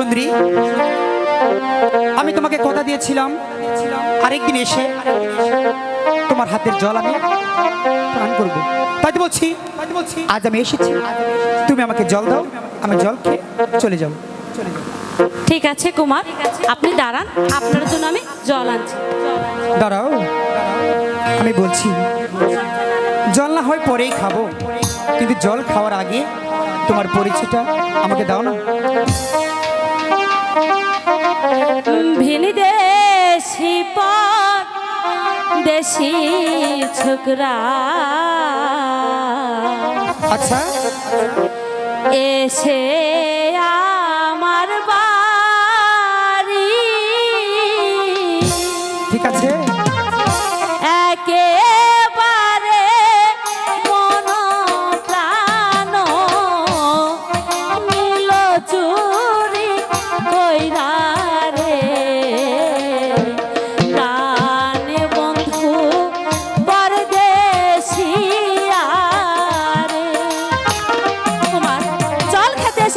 সুন্দরী আমি তোমাকে কথা দিয়েছিলাম আরেকদিন এসে তোমার হাতের জল আমি পান করব। তাই বলছি আজ আমি এসেছি তুমি আমাকে জল দাও আমি জল খেয়ে চলে যাব। ঠিক আছে কুমার আপনি দাঁড়ান আপনার জন্য আমি জল আনছি। দাঁড়াও আমি বলছি জল না হয় পরেই খাব কিন্তু জল খাওয়ার আগে তোমার পরিচয়টা আমাকে দাও না। ভিনদে শিপক দেশি ছোকরা। আচ্ছা। এসে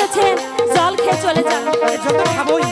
এসেছেন জল খেয়ে চলে যান। খাবই।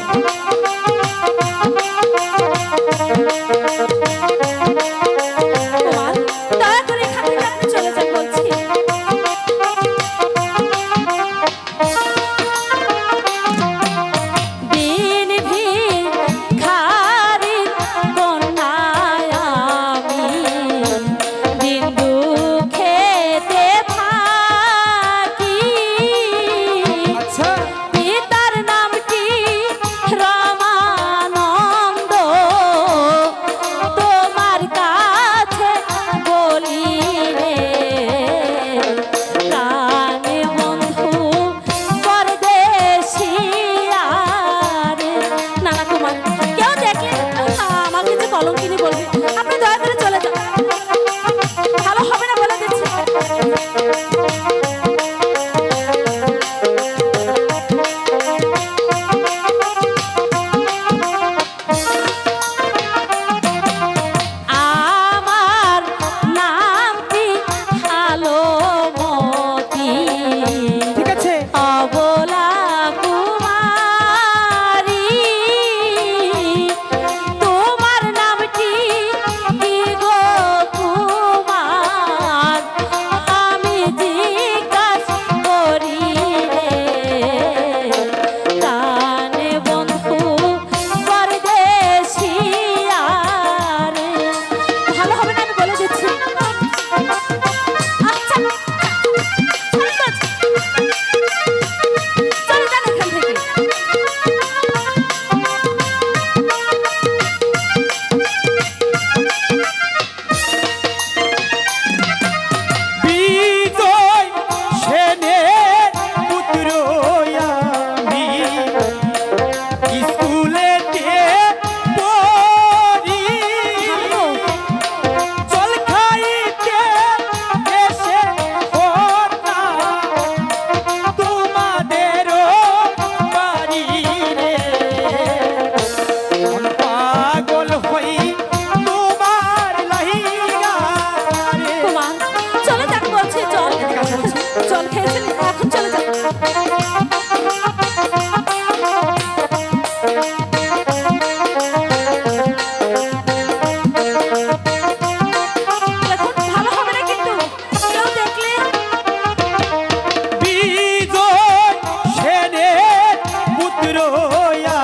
হইয়া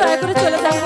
দয়া করে চলে যান